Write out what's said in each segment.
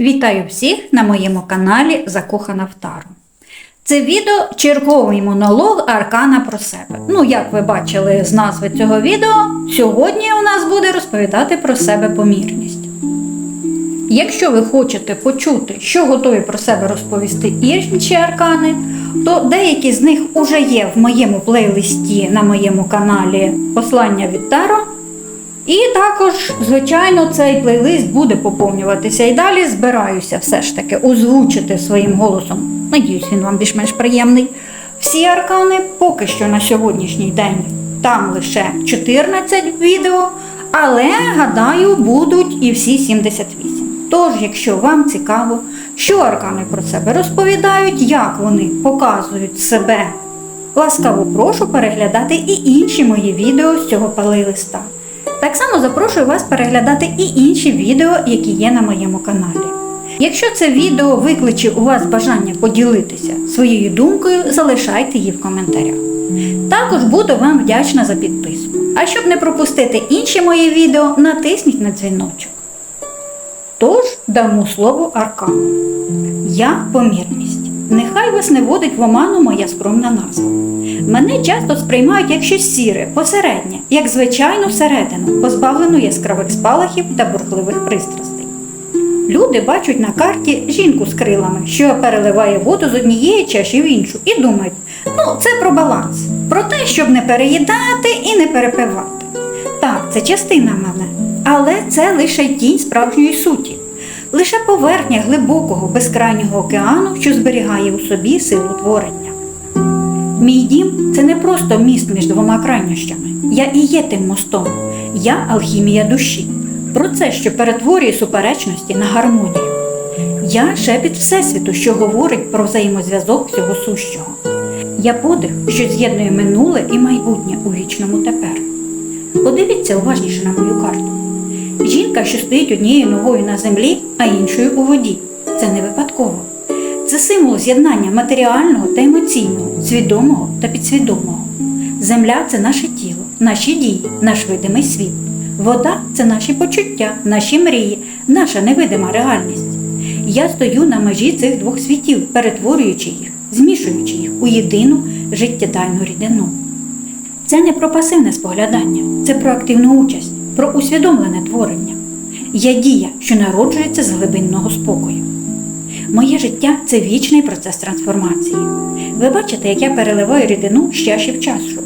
Вітаю всіх на моєму каналі Закохана в Тару. Це відео черговий монолог Аркана про себе. Ну, як ви бачили з назви цього відео, сьогодні у нас буде розповідати про себе помірність. Якщо ви хочете почути, що готові про себе розповісти інші аркани, то деякі з них уже є в моєму плейлисті на моєму каналі Послання від Таро. І також, звичайно, цей плейлист буде поповнюватися. І далі збираюся все ж таки озвучити своїм голосом. Надіюсь, він вам більш-менш приємний. Всі аркани поки що на сьогоднішній день там лише 14 відео, але гадаю, будуть і всі 78. Тож, якщо вам цікаво, що аркани про себе розповідають, як вони показують себе, ласкаво прошу переглядати і інші мої відео з цього плейлиста. Так само запрошую вас переглядати і інші відео, які є на моєму каналі. Якщо це відео викличе у вас бажання поділитися своєю думкою, залишайте її в коментарях. Також буду вам вдячна за підписку. А щоб не пропустити інші мої відео, натисніть на дзвіночок. Тож дамо слово Аркану. Я помірність. Нехай вас не водить в оману моя скромна назва. Мене часто сприймають як щось сіре, посереднє, як звичайну всередину, позбавлену яскравих спалахів та бурхливих пристрастей. Люди бачать на карті жінку з крилами, що переливає воду з однієї чаші в іншу, і думають, ну це про баланс, про те, щоб не переїдати і не перепивати. Так, це частина мене, але це лише тінь справжньої суті, лише поверхня глибокого безкрайнього океану, що зберігає у собі силу творення. Мій дім це не просто міст між двома крайнощами. Я і є тим мостом. Я алхімія душі. Процес, що перетворює суперечності на гармонію. Я шепіт Всесвіту, що говорить про взаємозв'язок всього сущого. Я подих, що з'єднує минуле і майбутнє у вічному тепер. Подивіться уважніше на мою карту. Жінка, що стоїть однією ногою на землі, а іншою у воді. Це не випадково. Це символ з'єднання матеріального та емоційного, свідомого та підсвідомого. Земля це наше тіло, наші дії, наш видимий світ. Вода це наші почуття, наші мрії, наша невидима реальність. Я стою на межі цих двох світів, перетворюючи їх, змішуючи їх у єдину життєдайну рідину. Це не про пасивне споглядання, це про активну участь, про усвідомлене творення. Я дія, що народжується з глибинного спокою. Моє життя це вічний процес трансформації. Ви бачите, як я переливаю рідину з чаші в чашу.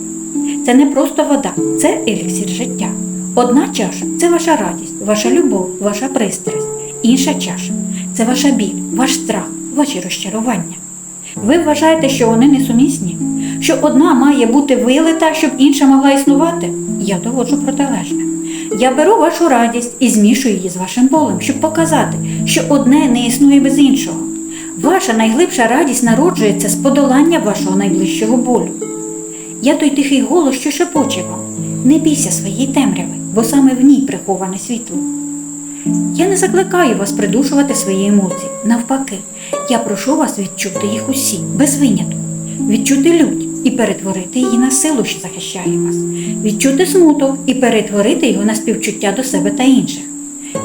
Це не просто вода, це еліксір життя. Одна чаша це ваша радість, ваша любов, ваша пристрасть. Інша чаша це ваша біль, ваш страх, ваші розчарування. Ви вважаєте, що вони несумісні? Що одна має бути вилита, щоб інша могла існувати? Я доводжу протилежне. Я беру вашу радість і змішую її з вашим болем, щоб показати, що одне не існує без іншого. Ваша найглибша радість народжується з подолання вашого найближчого болю. Я той тихий голос, що шепоче вам. Не бійся своєї темряви, бо саме в ній приховане світло. Я не закликаю вас придушувати свої емоції. Навпаки, я прошу вас відчути їх усі, без винятку, відчути лють і перетворити її на силу, що захищає вас, відчути смуток і перетворити його на співчуття до себе та інших,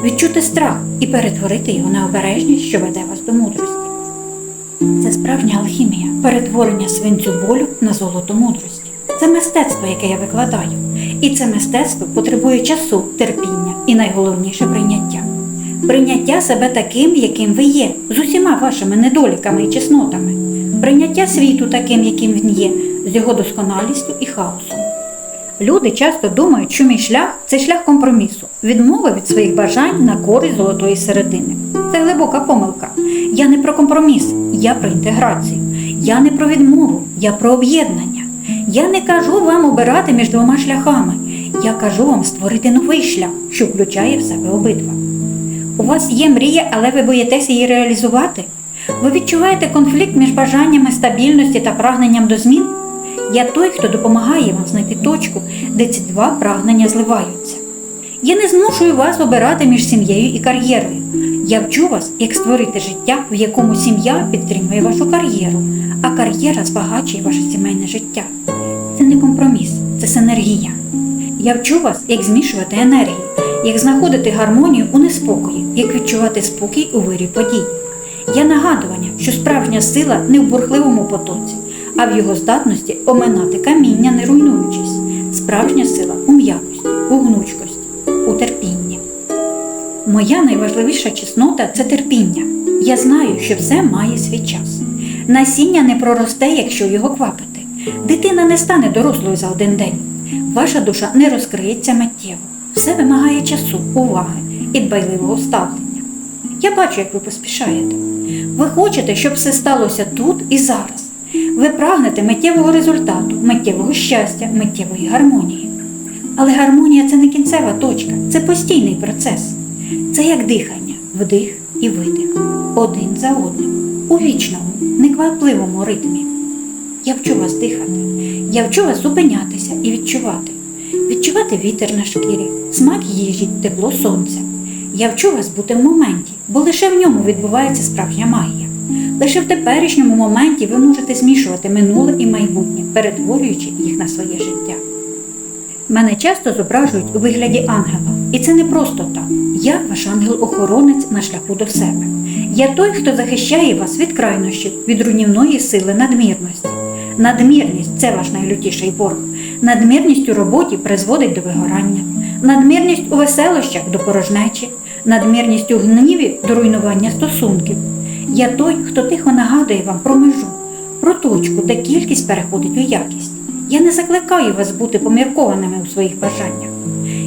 відчути страх і перетворити його на обережність, що веде вас до мудрості. Це справжня алхімія, перетворення свинцю болю на золото мудрості. Це мистецтво, яке я викладаю. І це мистецтво потребує часу, терпіння і найголовніше прийняття. Прийняття себе таким, яким ви є, з усіма вашими недоліками і чеснотами, прийняття світу таким, яким він є, з його досконалістю і хаосом. Люди часто думають, що мій шлях це шлях компромісу, відмови від своїх бажань на користь золотої середини. Це глибока помилка. Я не про компроміс, я про інтеграцію. Я не про відмову, я про об'єднання. Я не кажу вам обирати між двома шляхами. Я кажу вам створити новий шлях, що включає в себе обидва. У вас є мрія, але ви боїтеся її реалізувати? Ви відчуваєте конфлікт між бажаннями стабільності та прагненням до змін? Я той, хто допомагає вам знайти точку, де ці два прагнення зливаються. Я не змушую вас обирати між сім'єю і кар'єрою. Я вчу вас, як створити життя, в якому сім'я підтримує вашу кар'єру, а кар'єра збагачує ваше сімейне життя. Це не компроміс, це синергія. Я вчу вас, як змішувати енергії, як знаходити гармонію у неспокої, як відчувати спокій у вирі подій. Я нагадування, що справжня сила не в бурхливому потоці, а в його здатності оминати каміння, не руйнуючись. Справжня сила у м'якості, у гнучкості, у терпінні. Моя найважливіша чеснота це терпіння. Я знаю, що все має свій час. Насіння не проросте, якщо його квапити. Дитина не стане дорослою за один день. Ваша душа не розкриється миттєво. Все вимагає часу, уваги і дбайливого ставлення. Я бачу, як ви поспішаєте. Ви хочете, щоб все сталося тут і зараз. Ви прагнете миттєвого результату, миттєвого щастя, миттєвої гармонії. Але гармонія це не кінцева точка, це постійний процес. Це як дихання, вдих і видих, один за одним, у вічному, неквапливому ритмі. Я вчу вас дихати, я вчу вас зупинятися і відчувати. Відчувати вітер на шкірі, смак їжі, тепло сонця. Я вчу вас бути в моменті, бо лише в ньому відбувається справжня магія. Лише в теперішньому моменті ви можете змішувати минуле і майбутнє, перетворюючи їх на своє життя. Мене часто зображують у вигляді ангела, і це не просто так. Я ваш ангел-охоронець на шляху до себе. Я той, хто захищає вас від крайнощів, від руйнівної сили надмірності. Надмірність це ваш найлютіший борг. Надмірність у роботі призводить до вигорання, надмірність у веселощах до порожнечі, надмірність у гніві до руйнування стосунків. Я той, хто тихо нагадує вам про межу, про точку, де кількість переходить у якість. Я не закликаю вас бути поміркованими у своїх бажаннях.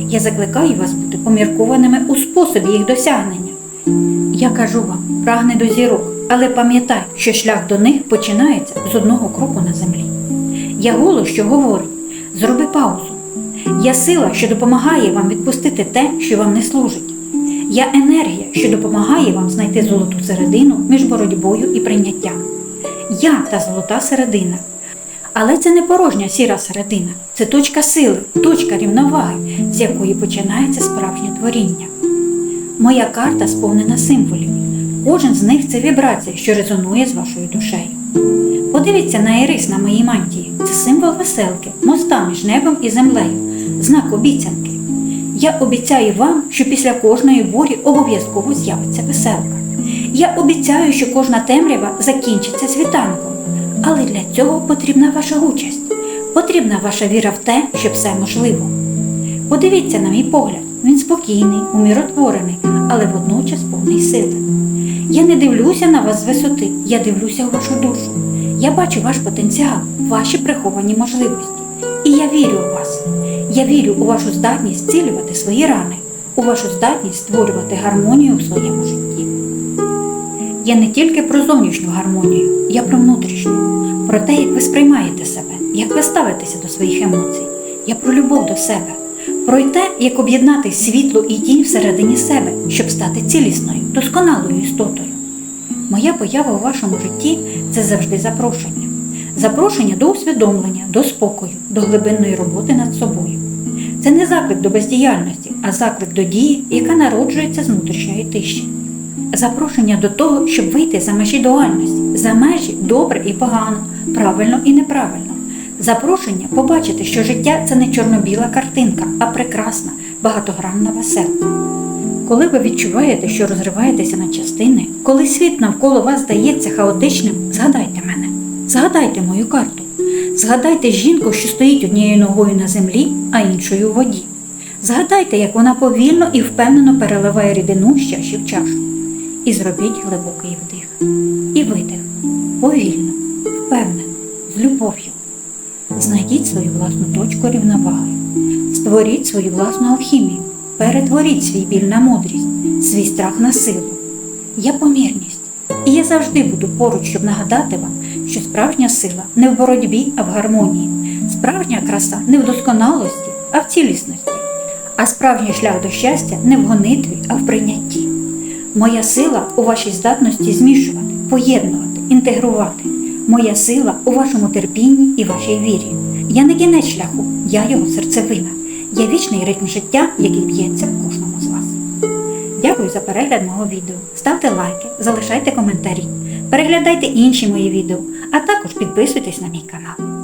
Я закликаю вас бути поміркованими у способі їх досягнення. Я кажу вам, прагни до зірок, але пам'ятай, що шлях до них починається з одного кроку на землі. Я голос, що говорить, зроби паузу. Я сила, що допомагає вам відпустити те, що вам не служить. Я енергія, що допомагає вам знайти золоту середину між боротьбою і прийняттям. Я та золота середина. Але це не порожня сіра середина, це точка сили, точка рівноваги, з якої починається справжнє творіння. Моя карта сповнена символів. Кожен з них це вібрація, що резонує з вашою душею. Подивіться на ірис на моїй мантії. Це символ веселки, моста між небом і землею, знак обіцянки. Я обіцяю вам, що після кожної бурі обов'язково з'явиться веселка. Я обіцяю, що кожна темрява закінчиться світанком. Але для цього потрібна ваша участь, потрібна ваша віра в те, що все можливо. Подивіться на мій погляд, він спокійний, умиротворений, але водночас повний сили. Я не дивлюся на вас з висоти, я дивлюся у вашу душу. Я бачу ваш потенціал, ваші приховані можливості. І я вірю у вас. Я вірю у вашу здатність зцілювати свої рани, у вашу здатність створювати гармонію у своєму житті. Я не тільки про зовнішню гармонію, я про внутрішню, про те, як ви сприймаєте себе, як ви ставитеся до своїх емоцій. Я про любов до себе, про те, як об'єднати світло і тінь всередині себе, щоб стати цілісною, досконалою істотою. Моя поява у вашому житті це завжди запрошення. Запрошення до усвідомлення, до спокою, до глибинної роботи над собою. Це не заклик до бездіяльності, а заклик до дії, яка народжується з внутрішньої тиші. Запрошення до того, щоб вийти за межі дуальності, за межі добре і погано, правильно і неправильно. Запрошення побачити, що життя це не чорно-біла картинка, а прекрасна, багатогранна веселка. Коли ви відчуваєте, що розриваєтеся на частини, коли світ навколо вас здається хаотичним, згадайте мене, згадайте мою карту, згадайте жінку, що стоїть однією ногою на землі, а іншою у воді. Згадайте, як вона повільно і впевнено переливає рідину з чаші в чашу. І зробіть глибокий вдих. І видих. Повільно, впевнено, з любов'ю. Знайдіть свою власну точку рівноваги. Створіть свою власну алхімію. Перетворіть свій біль на мудрість, свій страх на силу. Я помірність. І я завжди буду поруч, щоб нагадати вам, що справжня сила не в боротьбі, а в гармонії. Справжня краса не в досконалості, а в цілісності. А справжній шлях до щастя не в гонитві, а в прийнятті. Моя сила у вашій здатності змішувати, поєднувати, інтегрувати. Моя сила у вашому терпінні і вашій вірі. Я не кінець шляху, я його серцевина. Я вічний ритм життя, який б'ється в кожному з вас. Дякую за перегляд мого відео. Ставте лайки, залишайте коментарі, переглядайте інші мої відео, а також підписуйтесь на мій канал.